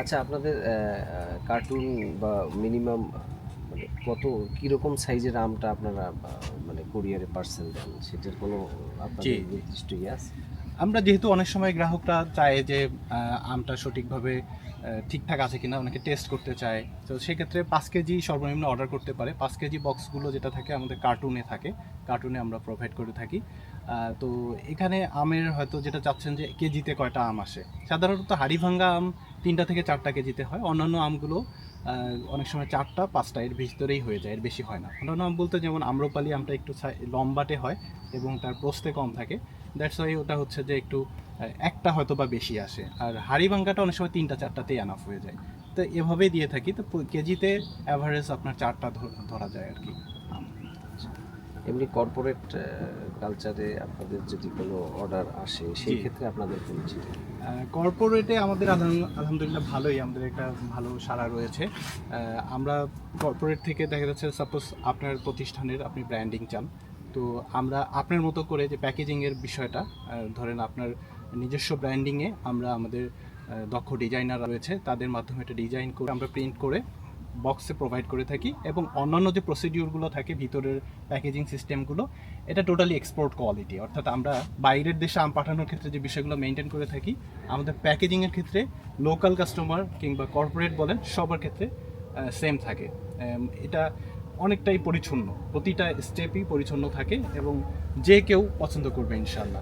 আচ্ছা আপনাদের কার্টুন বা মিনিমাম মানে কত কীরকম সাইজের আমটা আপনারা মানে কুরিয়ারে পার্সেল দেন সেটার কোনো আপনাদের। নির্দিষ্ট ইয়ে আছে আমরা যেহেতু অনেক সময় গ্রাহকরা চায় যে আমটা সঠিকভাবে ঠিকঠাক আছে কিনা অনেকে টেস্ট করতে চায়। তো সেক্ষেত্রে পাঁচ কেজি সর্বনিম্ন অর্ডার করতে পারে। পাঁচ কেজি বক্সগুলো যেটা থাকে আমাদের কার্টুনে থাকে কার্টুনে আমরা প্রোভাইড করে থাকি। তো এখানে আমের হয়তো যেটা চাচ্ছেন যে, কেজিতে কয়টা আম আসে? সাধারণত হাড়িভাঙ্গা আম তিনটা থেকে চারটা কেজিতে হয়। অন্যান্য আমগুলো অনেক সময় চারটা, পাঁচটা এর ভিতরেই হয়ে যায়, এর বেশি হয় না। অন্যান্য আম বলতে যেমন আম্রপালি আমটা একটু লম্বাটে হয় এবং তার প্রস্তে কম থাকে। দ্যাটস ওয়াই ওটা হচ্ছে যে একটু একটা হয়তো বা বেশি আসে। আর হাড়ি ভাঙ্গাটা অনেক সময় তিনটা চারটাতেই আনাফ হয়ে যায়। তো এভাবেই দিয়ে থাকি। তো কেজিতে অ্যাভারেজ আপনার চারটা ধরা যায় আর কি। এমনি কর্পোরেট কালচারে আপনাদের যদি কোনো অর্ডার আসে সেই ক্ষেত্রে আপনাদের পরিচিত কর্পোরেটে আমাদের আলহাম- আলহামদুলিল্লাহ ভালোই। আমাদের একটা ভালো সাড়া রয়েছে। আমরা কর্পোরেট থেকে দেখা যাচ্ছে সাপোজ আপনার প্রতিষ্ঠানের আপনি ব্র্যান্ডিং চান। তো আমরা আপনার মতো করে যে প্যাকেজিংয়ের বিষয়টা ধরেন আপনার নিজস্ব ব্র্যান্ডিংয়ে আমরা আমাদের দক্ষ ডিজাইনার রয়েছে, তাদের মাধ্যমে এটা ডিজাইন করে আমরা প্রিন্ট করে বক্সে প্রোভাইড করে থাকি এবং অন্যান্য যে প্রসিডিউরগুলো থাকে ভিতরের প্যাকেজিং সিস্টেমগুলো এটা টোটালি এক্সপোর্ট কোয়ালিটি অর্থাৎ আমরা বাইরের দেশে আম পাঠানোর ক্ষেত্রে যে বিষয়গুলো মেনটেন করে থাকি, আমাদের প্যাকেজিংয়ের ক্ষেত্রে লোকাল কাস্টমার কিংবা কর্পোরেট বলেন, সবার ক্ষেত্রে সেম থাকে। এটা অনেকটাই পরিচ্ছন্ন। প্রতিটা স্টেপই পরিচ্ছন্ন থাকে এবং যে কেউ পছন্দ করবে ইনশাল্লাহ